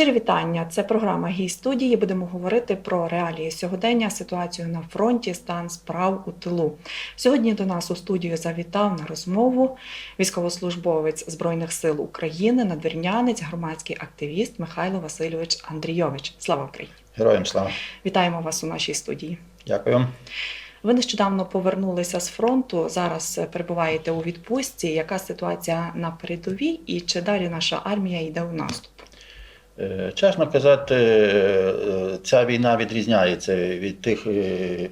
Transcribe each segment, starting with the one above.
Щирі вітання. Це програма «Гість студії. Будемо говорити про реалії сьогодення, ситуацію на фронті, стан справ у тилу. Сьогодні до нас у студію завітав на розмову військовослужбовець Збройних сил України, надвірнянець, громадський активіст Михайло Васильович Андрійович. Слава Україні! Героям слава. Вітаємо вас у нашій студії. Дякую. Ви нещодавно повернулися з фронту. Зараз перебуваєте у відпустці. Яка ситуація на передовій і чи далі наша армія йде у наступ? Е, Чесно казати, е, ця війна відрізняється від тих е, е,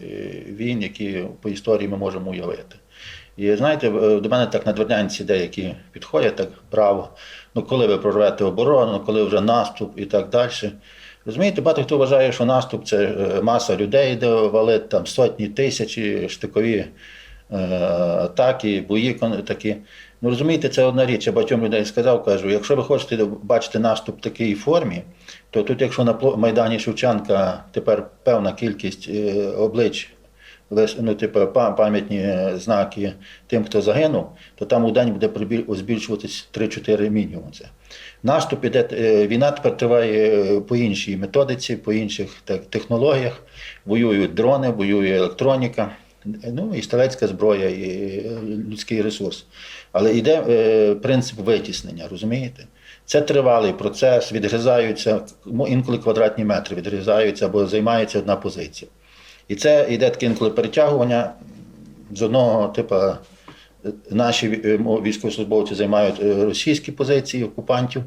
війн, які по історії ми можемо уявити. І знаєте, е, до мене так на надвірнянці деякі підходять так браво. Ну, коли ви прорвете оборону, коли вже наступ і так далі. Розумієте, багато хто вважає, що наступ це е, маса людей, де валить там сотні тисячі штикові е, атаки, бої такі. Ну розумієте, це одна річ. Я багатьом людей сказав, кажу, якщо ви хочете бачити наступ в такій формі, то тут, якщо на Майдані Шевченка тепер певна кількість е, облич, ну, типу, пам'ятні е, знаки тим, хто загинув, то там у день буде збільшуватись 3-4 мінімум. Це. Наступ іде, е, війна тепер триває по іншій методиці, по інших те- технологіях. Воюють дрони, воює електроніка, ну і стрілецька зброя, і е, людський ресурс. Але йде е, принцип витіснення, розумієте? Це тривалий процес, відрізаються, ну, інколи квадратні метри відрізаються або займається одна позиція. І це йде таке інколи перетягування з одного типу. Наші військовослужбовці займають російські позиції окупантів,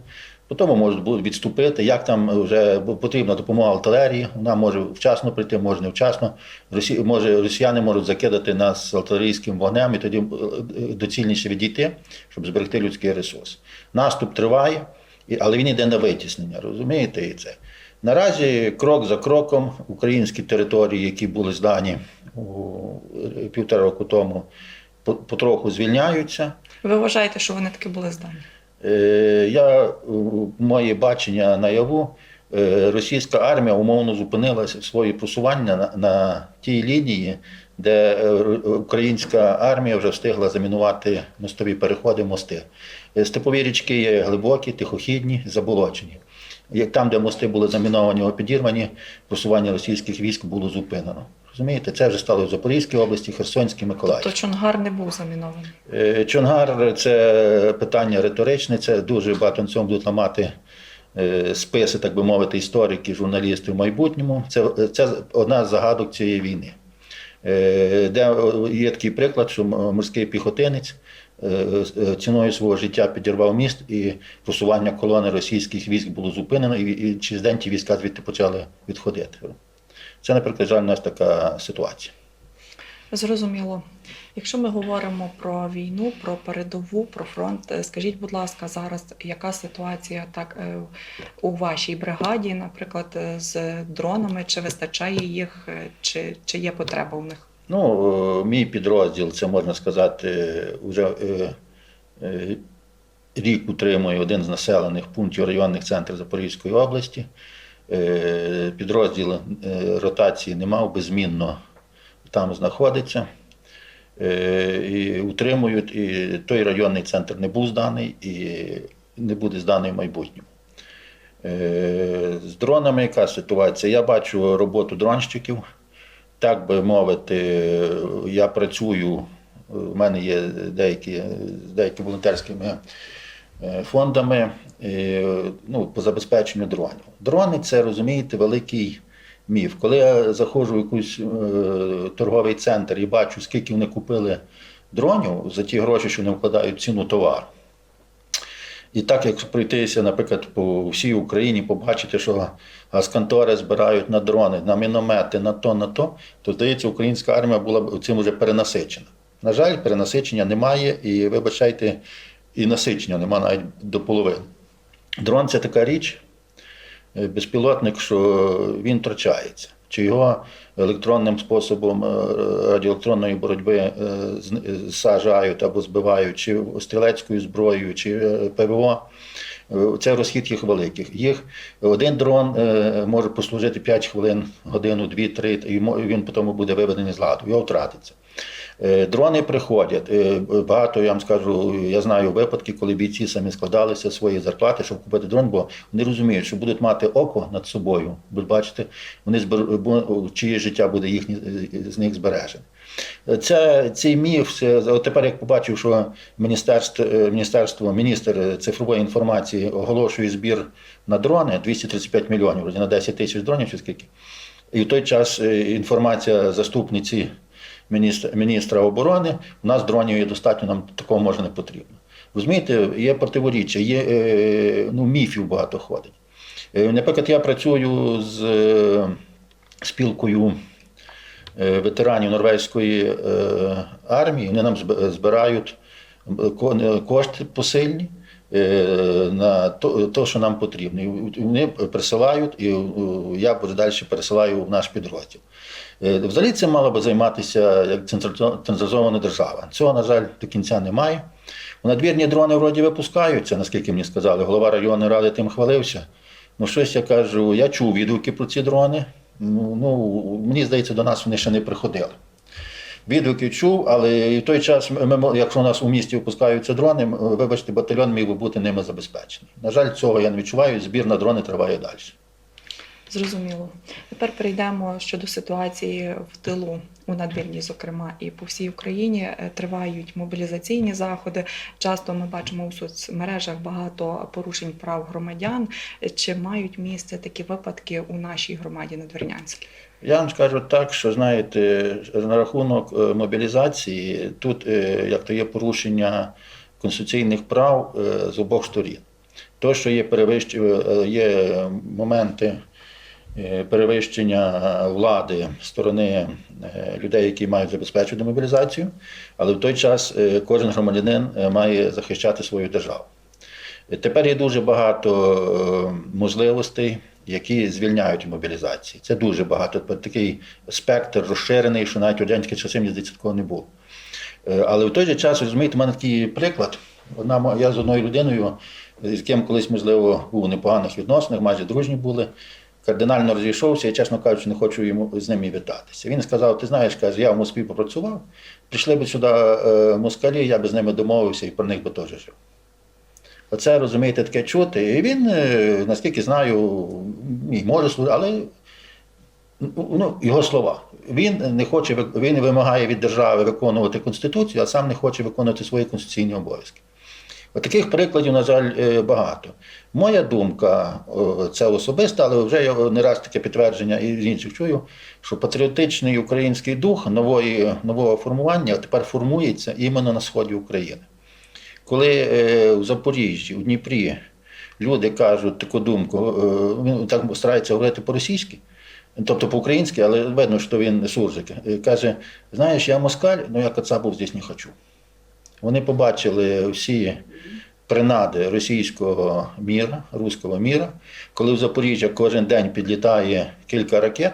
потім можуть відступити. Як там вже потрібна допомога артилерії, вона може вчасно прийти, може невчасно. Росі... Може, росіяни можуть закидати нас артилерійським вогнем і тоді е, е, доцільніше відійти, щоб зберегти людський ресурс. Наступ триває, але він йде на витіснення, розумієте? І це. Наразі крок за кроком українські території, які були здані е, півтора року тому, по- потроху звільняються. Ви вважаєте, що вони таки були здані? Е, Я е, моє бачення наяву. е, Російська армія умовно зупинилася своє просування на, на тій лінії, де українська армія вже встигла замінувати мостові переходи, мости. Степові річки є глибокі, тихохідні, заболочені. Як там, де мости були заміновані або підірвані, просування російських військ було зупинено. Розумієте, це вже стало в Запорізькій області, Херсонській, Миколаївській. Тобто Чонгар не був замінований. Е, Чонгар це питання риторичне, це дуже багато на цьому будуть ламати е, списи, так би мовити, історики, журналісти в майбутньому. Це, це одна з загадок цієї війни. Е, Де є такий приклад, що морський піхотинець ціною свого життя підірвав міст і просування колони російських військ було зупинено, і через день ті війська звідти почали відходити. Це, наприклад, жаль, у нас така ситуація. Зрозуміло. Якщо ми говоримо про війну, про передову, про фронт, е, скажіть, будь ласка, зараз яка ситуація так е, у вашій бригаді, наприклад, е, з дронами? Чи вистачає їх, чи, чи є потреба у них? Ну, мій підрозділ, це можна сказати, вже рік утримує один з населених пунктів районних центрів Запорізької області. Е, Підрозділ е, ротації не мав, беззмінно там знаходиться. Е, І утримують, і той районний центр не був зданий і не буде зданий в майбутньому. З дронами яка ситуація? Я бачу роботу дронщиків. Так би мовити, я працюю, у мене є деякі, волонтерськими е, фондами е, ну, по забезпеченню дронів. Дрони це, розумієте, великий міф. Коли я заходжу в якийсь е, торговий центр і бачу, скільки вони купили дронів за ті гроші, що вони вкладають ціну товару. І так як пройтися, наприклад, по всій Україні, побачити, що газконтори збирають на дрони, на міномети, на то, на то, то здається, українська армія була б цим вже перенасичена. На жаль, перенасичення немає, і вибачайте, і насичення нема навіть до половини. Дрон це така річ, е, безпілотник, що він втрачається. Чи його електронним способом е, радіоелектронної боротьби е, сажають або збивають, чи стрілецькою зброєю, чи ПВО. Е, Це розхід їх великих. Їх один дрон е, може послужити 5 хвилин, годину, 2-3, і він потім буде виведений з ладу, його втратиться. Е, Дрони приходять. Багато я вам скажу, я знаю випадки, коли бійці самі складалися свої зарплати, щоб купити дрон, бо вони розуміють, що будуть мати око над собою, будуть бачити, вони збер... чиє життя буде їхні з них збережене. Це цей міф. От тепер, як побачив, що міністерство, е, міністерство, міністр цифрової інформації оголошує збір на дрони 235 мільйонів, на 10 тисяч дронів чи скільки. І в той час е, інформація заступниці міністра, міністра оборони, у нас дронів є достатньо, нам такого може не потрібно. Розумієте, є противоріччя, є е, ну, міфів багато ходить. Наприклад, я працюю з спілкою ветеранів норвезької е, армії, вони нам збирають е, е, кошти посильні. е, На то, що нам потрібно. І вони присилають, і е, я далі пересилаю в наш підрозділ. Е, Взагалі цим мала би займатися як централізо- централізована держава. Цього, на жаль, до кінця немає. Надвірні дрони вроді випускаються, наскільки мені сказали. Голова районної ради тим хвалився. Ну, щось я кажу, я чув відгуки про ці дрони. Ну, ну, мені здається, до нас вони ще не приходили. Відгуки чув, але в той час, якщо у нас у місті випускаються дрони, вибачте, батальйон міг би бути ними забезпечений. На жаль, цього я не відчуваю, збір на дрони триває далі. Зрозуміло. Тепер перейдемо щодо ситуації в тилу у надвірні, зокрема, і по всій Україні Е, тривають мобілізаційні заходи. Часто ми бачимо у соцмережах багато порушень прав громадян. Чи мають місце такі випадки у нашій громаді надвірнянській? Я вам скажу так, що знаєте, на рахунок е, мобілізації, тут е, як то є порушення конституційних прав з обох сторін. То, що є перевищення, є моменти перевищення влади сторони е, людей, які мають забезпечувати мобілізацію, але в той час е, кожен громадянин е, має захищати свою державу. Тепер є дуже багато е, можливостей, які звільняють мобілізації. Це дуже багато. Такий спектр розширений, що навіть у радянські часи мені здається, такого не було. Е, Але в той же час, розумієте, в мене такий приклад. Одна, я з одною людиною, з ким колись, можливо, був у непоганих відносинах, майже дружні були. Кардинально розійшовся, і, чесно кажучи, не хочу йому з ним і вітатися. Він сказав: ти знаєш, каже, я в Москві попрацював, прийшли б сюди е, москалі, я би з ними домовився і про них би теж жив. Оце розумієте, таке чути. І він, е, наскільки знаю, і може служити, але ну, його слова. Він не хоче він вимагає від держави виконувати конституцію, а сам не хоче виконувати свої конституційні обов'язки. Таких прикладів, на жаль, е, багато. Моя думка, це особиста, але вже я не раз таке підтвердження і з інших чую, що патріотичний український дух нової, нового формування тепер формується іменно на сході України. Коли е, в Запоріжжі, у Дніпрі люди кажуть таку думку, е, він так старається говорити по-російськи, тобто по-українськи, але видно, що він суржик. Е, Каже: знаєш, я москаль, але я кацапов здесь не хочу. Вони побачили всі принади російського міра, руського міра, коли в Запоріжжя кожен день підлітає кілька ракет,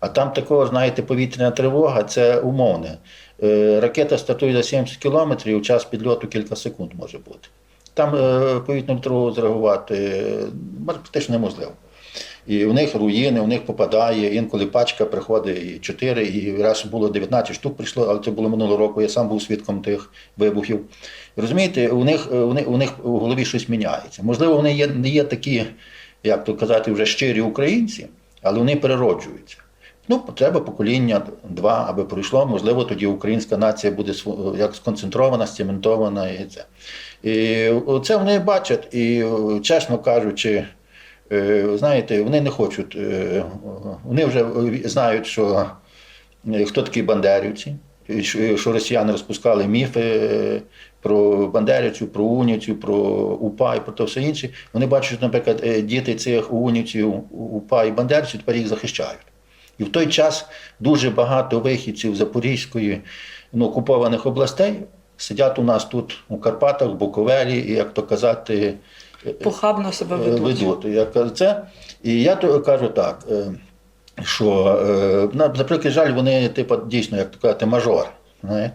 а там такого, знаєте, повітряна тривога це умовне. Е, Ракета стартує за 70 кілометрів, час підльоту кілька секунд може бути. Там е, повітряну тривогу зреагувати е, практично неможливо. І у них руїни, у них попадає, інколи пачка приходить і 4, і раз було 19 штук прийшло, але це було минулого року, я сам був свідком тих вибухів. Розумієте, у них, у них, у них в голові щось міняється. Можливо, вони є, не є такі, як то казати, вже щирі українці, але вони перероджуються. Ну, треба покоління два, аби пройшло. Можливо, тоді українська нація буде як сконцентрована, сцементована і це. І це вони бачать, і чесно кажучи, знаєте, вони не хочуть, е, вони вже знають, що е, хто такі бандерівці, що росіяни розпускали міфи е, про бандерівців, про унівців, про УПА і про те все інше. Вони бачать, що, наприклад, е, діти цих унівців, УПА і бандерівців тепер їх захищають. І в той час дуже багато вихідців Запорізької ну, окупованих областей сидять у нас тут у Карпатах, в Буковелі, і як то казати, е, Похабно себе е, ведуть. ведуть. Я кажу, це. І я то кажу так, е, що, е, на, на жаль, вони, типу, дійсно, як то казати, мажори. знаєте.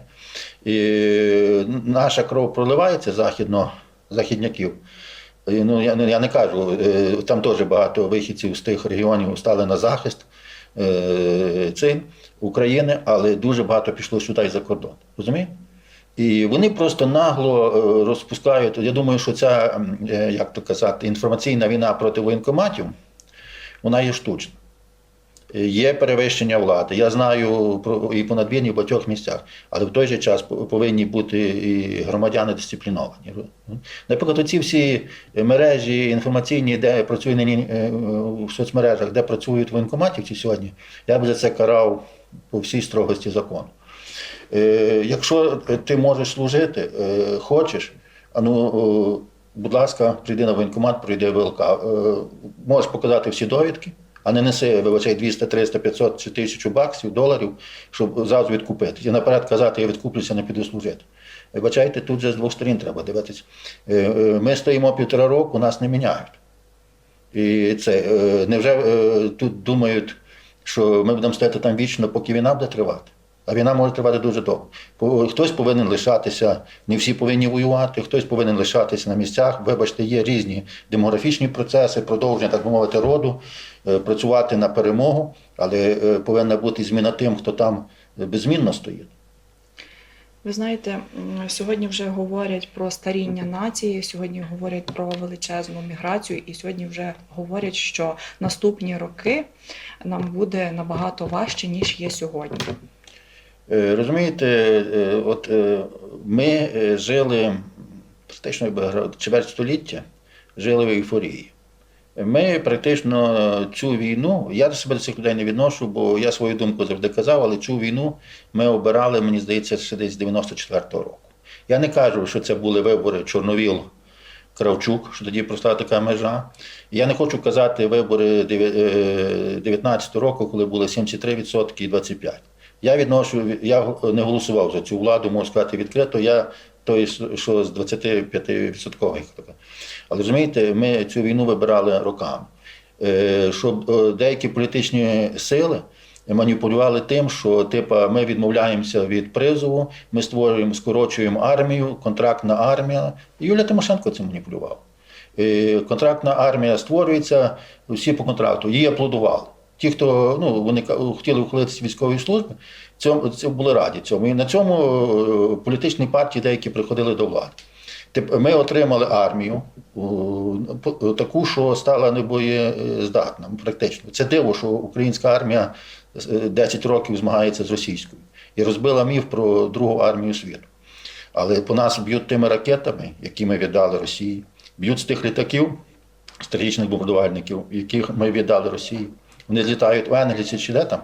І наша кров проливається західно, західняків. І, Ну, я, не- я не кажу, там теж багато вихідців з тих регіонів стали на захист цим України, але дуже багато пішло сюди і за кордон. Розумієте? І вони просто нагло е, розпускають. Я думаю, що ця, е, як то казати, інформаційна війна проти воєнкоматів, вона є штучна. Є перевищення влади. Я знаю про і по надвірні в багатьох місцях, але в той же час повинні бути і громадяни дисципліновані. Наприклад, оці всі мережі інформаційні, де працюють е, в соцмережах, де працюють воєнкоматівці сьогодні, я б за це карав по всій строгості закону. Е, Якщо ти можеш служити, е, хочеш, ну, будь ласка, прийди на воєнкомат, пройди ВЛК. Е, Можеш показати всі довідки, а не неси, вибачай, 200, 300, 500 чи 1000 баксів, доларів, щоб зразу відкупити. І наперед казати, я відкуплюся, не піду служити. Вибачайте, тут же з двох сторін треба дивитися. Е, е, Ми стоїмо півтора року, нас не міняють. І це е, невже е, тут думають, що ми будемо стояти там вічно, поки війна буде тривати? А війна може тривати дуже довго. Хтось повинен лишатися, не всі повинні воювати, хтось повинен лишатися на місцях. Вибачте, є різні демографічні процеси, продовження, так би мовити, роду, е, працювати на перемогу, але е, повинна бути зміна тим, хто там беззмінно стоїть. Ви знаєте, сьогодні вже говорять про старіння нації, сьогодні говорять про величезну міграцію, і сьогодні вже говорять, що наступні роки нам буде набагато важче, ніж є сьогодні. Е, Розумієте, е, от е, ми жили практично чверть століття, жили в ейфорії. Ми практично цю війну, я до себе до цих людей не відношу, бо я свою думку завжди казав, але цю війну ми обирали, мені здається, ще десь з 94-го року. Я не кажу, що це були вибори Чорновіл. Кравчук, що тоді пройшла така межа. Я не хочу казати вибори 19 року, коли були 73% і 25%. Я відношу, я не голосував за цю владу, можу сказати відкрито. Я той, що з 25%. Але розумієте, ми цю війну вибирали роками. Е, Щоб е, деякі політичні сили маніпулювали тим, що типа ми відмовляємося від призову, ми створюємо, скорочуємо армію, контрактна армія. І Юлія Тимошенко цим маніпулювала. Е, Контрактна армія створюється, всі по контракту, її аплодували. Ті, хто ну, вони хотіли ухилитися військової служби, цьому, це були раді цьому. І на цьому е, політичні партії деякі приходили до влади. Ми отримали армію таку, що стала небоєздатна, практично. Це диво, що українська армія е, 10 років змагається з російською і розбила міф про другу армію світу. Але по нас б'ють тими ракетами, які ми віддали Росії, б'ють з тих літаків, стратегічних бомбардувальників, яких ми віддали Росії. Вони злітають в Енглісі чи де там,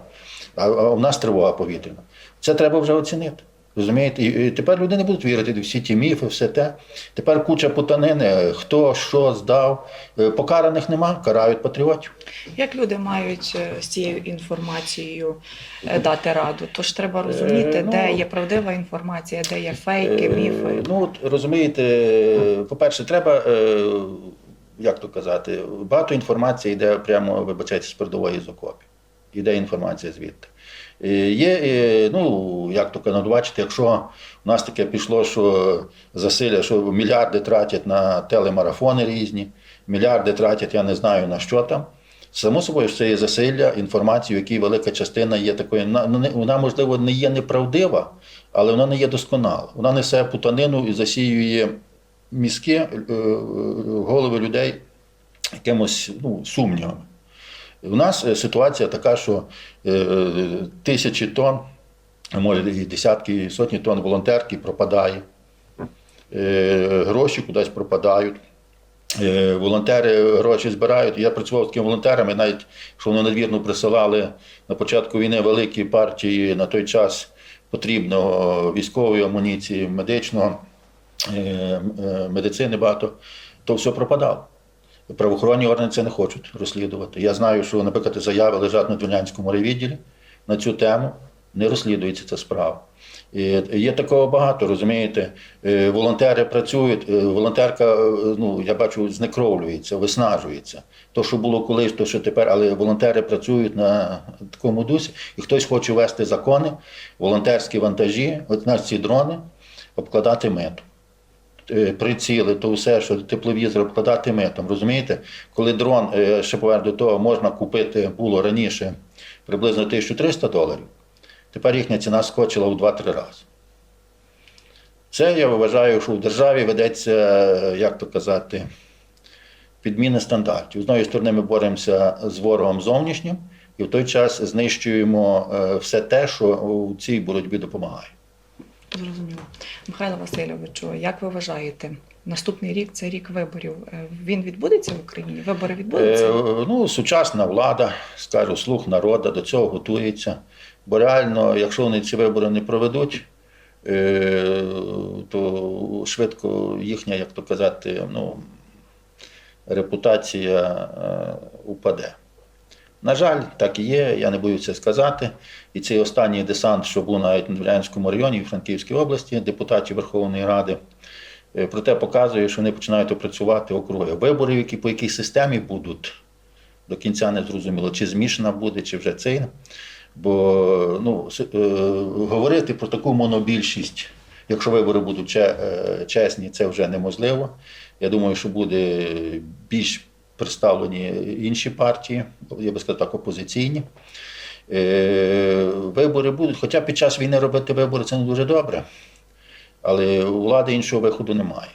а, в нас тривога повітряна. Це треба вже оцінити. Розумієте? І, тепер люди не будуть вірити в всі ті міфи, все те. Тепер куча путанини, хто що здав. Е, Покараних нема, карають патріотів. Як люди мають е, з цією інформацією е, дати раду? Тож треба розуміти, Е, ну, де є правдива інформація, де є фейки, Е, міфи. Ну, от, розумієте, е, по-перше, треба, е, як то казати, багато інформації йде прямо, вибачайте, з передової з окопів. Іде інформація звідти. Е, Є, е, ну, як то бачите, якщо у нас таке пішло, що засилля, що мільярди тратять на телемарафони різні, мільярди тратять, я не знаю на що там. Само собою, що це є засилля, інформації, в якій велика частина є такою. Вона, можливо, не є неправдива, але вона не є досконала. Вона несе путанину і засіює мізки, е, е, голови людей якимось ну, сумнівами. У нас е, ситуація така, що тисячі тонн, може і десятки, і сотні тонн волонтерки пропадає, гроші кудись пропадають. Волонтери гроші збирають. Я працював з такими волонтерами, навіть що вони надвірно присилали на початку війни великі партії на той час потрібно військової амуніції, медичного, медицини багато, то все пропадало. Правоохоронні органи це не хочуть розслідувати. Я знаю, що, наприклад, заяви лежать на Двинянському райвідділі на цю тему, не розслідується ця справа. І є такого багато, розумієте. Е, Волонтери працюють, е, волонтерка, е, ну, я бачу, знекровлюється, виснажується. То, що було колись, то що тепер, але волонтери працюють на такому дусі, і хтось хоче вести закони, волонтерські вантажі, от нас ці дрони, обкладати мету. Е, приціли, то все, що тепловізор обкладати метом. Розумієте? Коли дрон, е, ще поверх до того, можна купити було раніше приблизно 1300 доларів, тепер їхня ціна скочила в 2-3 рази. Це я вважаю, що в державі ведеться, як то казати, підміна стандартів. З однієї сторони, ми боремося з ворогом зовнішнім, і в той час знищуємо е, все те, що у цій боротьбі допомагає. Зрозуміло. Михайло Васильовичу, як ви вважаєте, наступний рік це рік виборів. Е, Він відбудеться в Україні? Вибори відбудуться? Е, ну, сучасна влада, скажу, слух народу до цього готується. Бо реально, якщо вони ці вибори не проведуть, е, то швидко їхня, як то казати, ну, репутація е, упаде. На жаль, так і є, я не боюся це сказати. І цей останній десант, що був навіть в Надвірнянському районі в Франківській області, депутатів Верховної Ради, е, проте показує, що вони починають опрацювати округи. Вибори, які по якій системі будуть, до кінця не зрозуміло, чи змішана буде, чи вже цей. Бо ну, е, говорити про таку монобільшість, якщо вибори будуть е, чесні, це вже неможливо. Я думаю, що буде більш представлені інші партії, я би сказав так, опозиційні. Е, Вибори будуть, хоча під час війни робити вибори це не дуже добре, але у влади іншого виходу немає.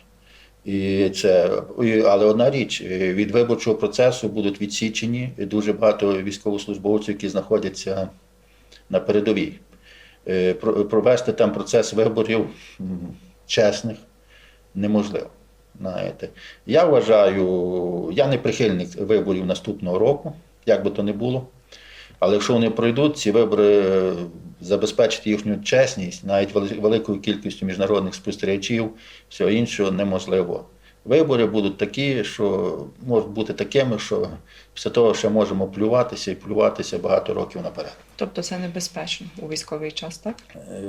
І це, але одна річ, е, від виборчого процесу будуть відсічені дуже багато військовослужбовців, які знаходяться на передовій. Е, Провести там процес виборів чесних неможливо. Знаєте. Я вважаю, я не прихильник виборів наступного року, як би то не було. Але якщо вони пройдуть, ці вибори забезпечити їхню чесність, навіть великою кількістю міжнародних спостерігачів, всього іншого неможливо. Вибори будуть такі, що можуть бути такими, що після того ще можемо плюватися і плюватися багато років наперед. Тобто це небезпечно у військовий час, так? Е,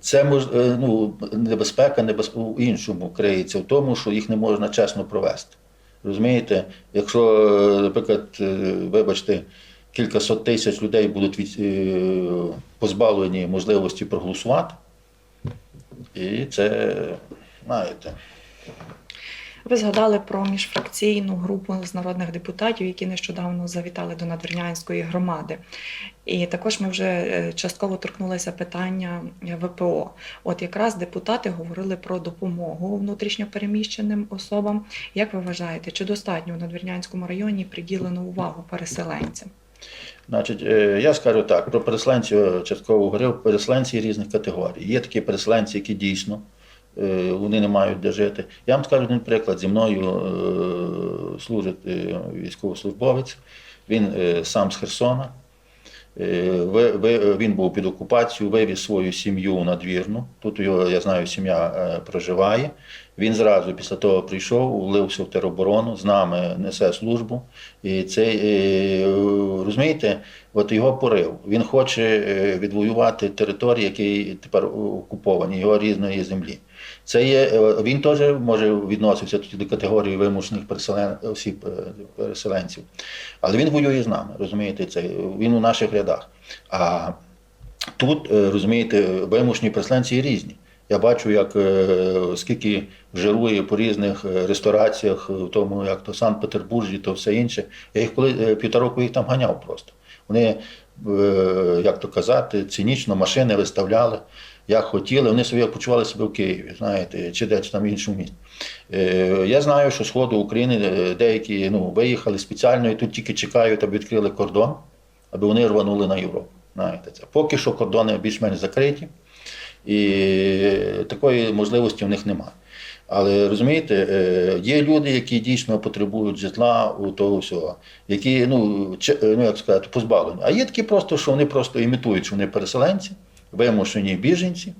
Це мож, е, ну, небезпека небез... у іншому криється в тому, що їх не можна чесно провести. Розумієте, якщо, наприклад, е, вибачте, кілька сот тисяч людей будуть від, позбавлені можливості проголосувати, і це, знаєте, Ви згадали про міжфракційну групу з народних депутатів, які нещодавно завітали до надвірнянської громади. І також ми вже е, частково торкнулися питання ВПО. От якраз депутати говорили про допомогу внутрішньопереміщеним особам. Як ви вважаєте, чи достатньо у надвірнянському районі приділено увагу переселенцям? Значить, е, я скажу так, про переселенців частково говорив, переселенці різних категорій. Є такі переселенці, які дійсно е, вони не мають де жити. Я вам скажу один приклад. Зі мною е, служить е, військовослужбовець, він е, сам з Херсона. Е, Він був під окупацією, вивіз свою сім'ю на двірну. Тут його, я знаю, сім'я е, проживає. Він зразу після того прийшов, влився в тероборону, з нами несе службу. І цей, е, розумієте, от його порив. Він хоче е, відвоювати території, які тепер окуповані, його різної землі. Це є, е, він теж може відносився тоді до категорії вимушених переселен, осіб е, переселенців. Але він воює з нами, розумієте, це він у наших рядах. А тут, е, розумієте, вимушені переселенці різні. Я бачу, як скільки жирує по різних рестораціях, в тому, як то Санкт-Петербурзі, то все інше. Я їх коли півтора року їх там ганяв просто. Вони, як то казати, цинічно машини виставляли, як хотіли, вони собі почували себе в Києві, знаєте, чи десь там в іншому місті. Е, Я знаю, що з України е, деякі ну, виїхали спеціально і тут тільки чекають, аби відкрили кордон, аби вони рванули на Європу. Знаєте, це. Поки що кордони більш-менш закриті, і такої можливості в них немає. Але розумієте, е, є люди, які дійсно потребують житла у того всього, які ну, ну як сказати, позбавлені. А є такі просто, що вони просто імітують, що вони переселенці, вимушені біженці,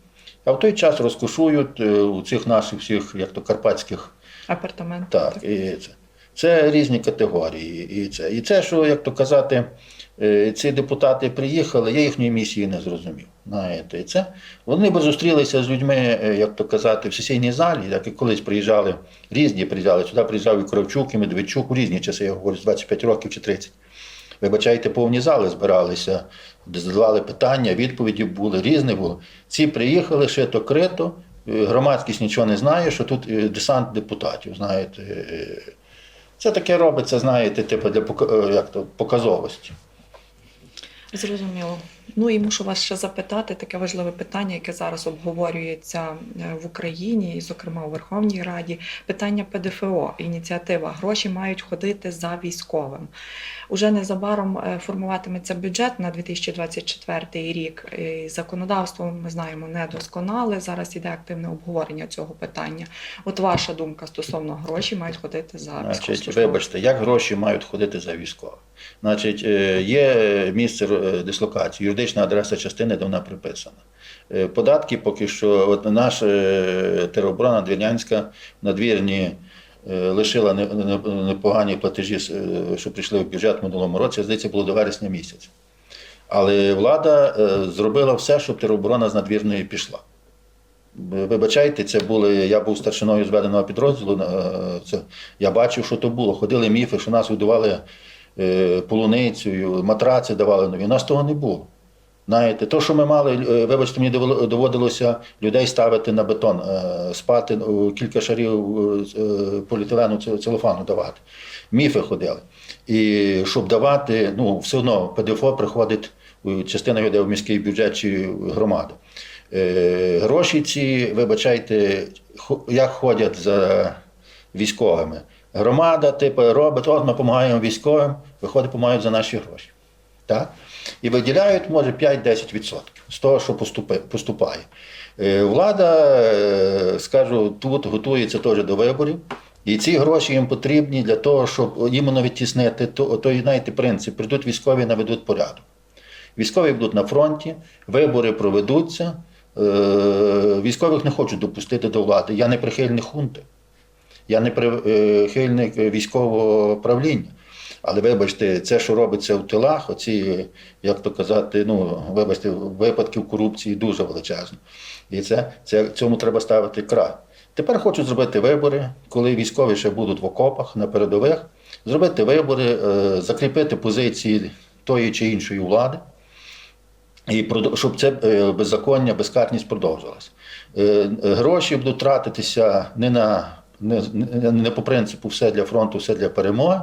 а в той час розкошують е, у цих наших всіх, як то карпатських Апартамент. так, і це. Це різні категорії. І це, і це, що, як то казати, е, ці депутати приїхали, я їхньої місії не зрозумів. Знаєте, і це вони б зустрілися з людьми, е, як то казати, в сесійній залі, як і колись приїжджали, різні приїжджали. Сюди приїжджав і Кравчук, і Медведчук у різні часи, я говорю, з 25 років чи 30. Вибачайте, повні зали збиралися, задавали питання, відповіді були, різні були. Ці приїхали, шито крито, е, громадськість нічого не знає, що тут е, десант депутатів, знаєте. Е, Це таке робиться, знаєте, типу для як то, показовості. Зрозуміло. Ну і мушу вас ще запитати таке важливе питання, яке зараз обговорюється е, в Україні, і, зокрема у Верховній Раді. Питання ПДФО, ініціатива. Гроші мають ходити за військовим. Уже незабаром е, формуватиметься бюджет на 2024 рік. І законодавство ми знаємо недосконале. Зараз іде активне обговорення цього питання. От ваша думка стосовно гроші мають ходити за Значить, вибачте, як гроші мають ходити за військових? Значить, е, є місце дислокації, юридична адреса частини, де вона приписана. Е, Податки поки що, от наша е, тероборона Двірнянська надвірні е, лишила не- не- непогані платежі, що прийшли в бюджет в минулому році, здається, було до вересня місяця. Але влада зробила все, щоб тероборона з надвірної пішла. Вибачайте, це були. Я був старшиною зведеного підрозділу. Це, я бачив, що то було. Ходили міфи, що нас видували е, полуницею, матраци давали нові. У нас того не було. Знаєте, то, що ми мали, е, вибачте, мені доводилося людей ставити на бетон, е, спати е, кілька шарів поліетилену целофану давати. Міфи ходили. І щоб давати, ну, все одно ПДФО приходить, частина йде в міський бюджет чи громаду. Гроші ці, вибачайте, як ходять за військовими. Громада, типу, робить, от ми допомагаємо військовим, виходить, допомагають за наші гроші. Так? І виділяють, може, 5-10% з того, що поступає. Е, Влада, е, скажу, тут готується теж до виборів. І ці гроші їм потрібні для того, щоб іменно відтіснити то- той, знаєте, принцип. Прийдуть військові, наведуть порядок. Військові будуть на фронті, вибори проведуться. Е, Військових не хочуть допустити до влади. Я не прихильник хунти, я не прихильник військового правління. Але вибачте, це, що робиться в тилах, оці, як то казати, ну, вибачте, випадків корупції дуже величезно. І це, це, цьому треба ставити край. Тепер хочуть зробити вибори, коли військові ще будуть в окопах на передових, зробити вибори, е, закріпити позиції тої чи іншої влади. І щоб це е, беззаконня, безкарність продовжилась. Е, Гроші будуть тратитися не на не, не по принципу все для фронту, все для перемоги,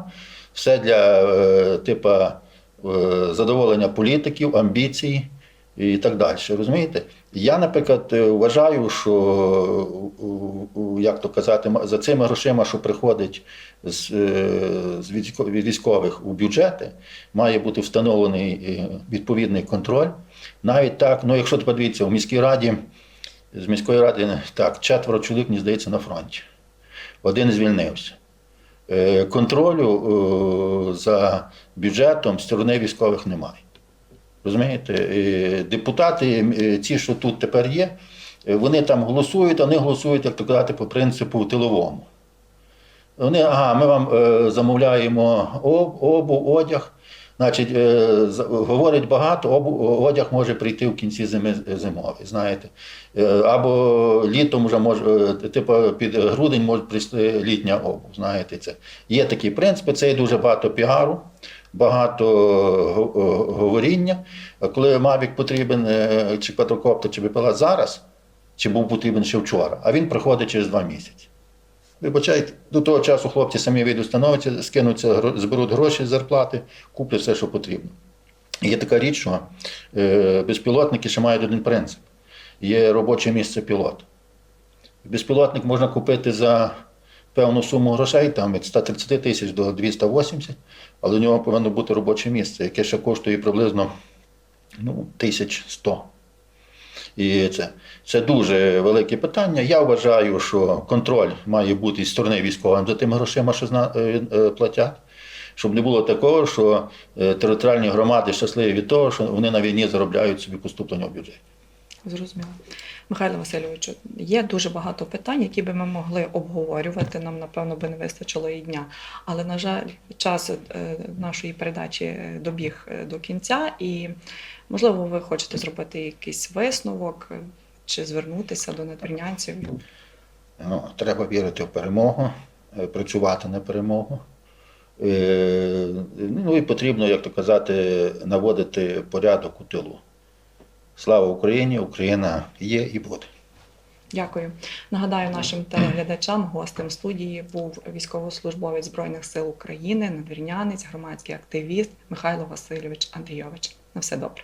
все для типа е, задоволення політиків, амбіцій і так далі. Розумієте? Я, наприклад, е, вважаю, що як то казати, за цими грошима, що приходить з, з військових у бюджети, має бути встановлений відповідний контроль. Навіть так, ну якщо подивіться, у міській раді, з міської ради так, четверо чоловік, мені здається, на фронті. Один звільнився. Е, Контролю е, за бюджетом сторони військових немає. Розумієте? Е, Депутати, ті, що тут тепер є, вони там голосують, а вони голосують, як то казати, по принципу тиловому. Вони, ага, ми вам замовляємо обу одяг. Значить, е, говорять багато, одяг може прийти в кінці зими зимовий, знаєте. Е, або літом вже може, е, типу під грудень може прийти літня обув. Знаєте, це. Є такі принципи, це є дуже багато піару, багато го- говоріння. Коли Мавік потрібен, е, чи квадрокоптер, чи БПЛА зараз, чи був потрібен ще вчора, а він приходить через два місяці. Вибачайте, до того часу хлопці самі вийдуть, скинуться, зберуть гроші з зарплати, куплять все, що потрібно. Є така річ, що е, безпілотники ще мають один принцип: є робоче місце пілота. Безпілотник можна купити за певну суму грошей, там від 130 тисяч до 280, але у нього повинно бути робоче місце, яке ще коштує приблизно ну, 1100. І це, це дуже велике питання. Я вважаю, що контроль має бути з сторони військовим за тими грошима, що е, е, платять. Щоб не було такого, що е, територіальні громади щасливі від того, що вони на війні заробляють собі поступлення в бюджет. Зрозуміло. Михайло Васильовичу, є дуже багато питань, які би ми могли обговорювати. Нам, напевно, би не вистачило і дня. Але, на жаль, час нашої передачі добіг до кінця, і, можливо, ви хочете зробити якийсь висновок чи звернутися до надвірнянців. Ну, треба вірити в перемогу, е, працювати на перемогу. Е, Ну і потрібно, як то казати, наводити порядок у тилу. Слава Україні! Україна є і буде. Дякую. Нагадаю нашим телеглядачам, гостем студії був військовослужбовець Збройних сил України, надвірнянець, громадський активіст Михайло Васильович Андрійович. На все добре.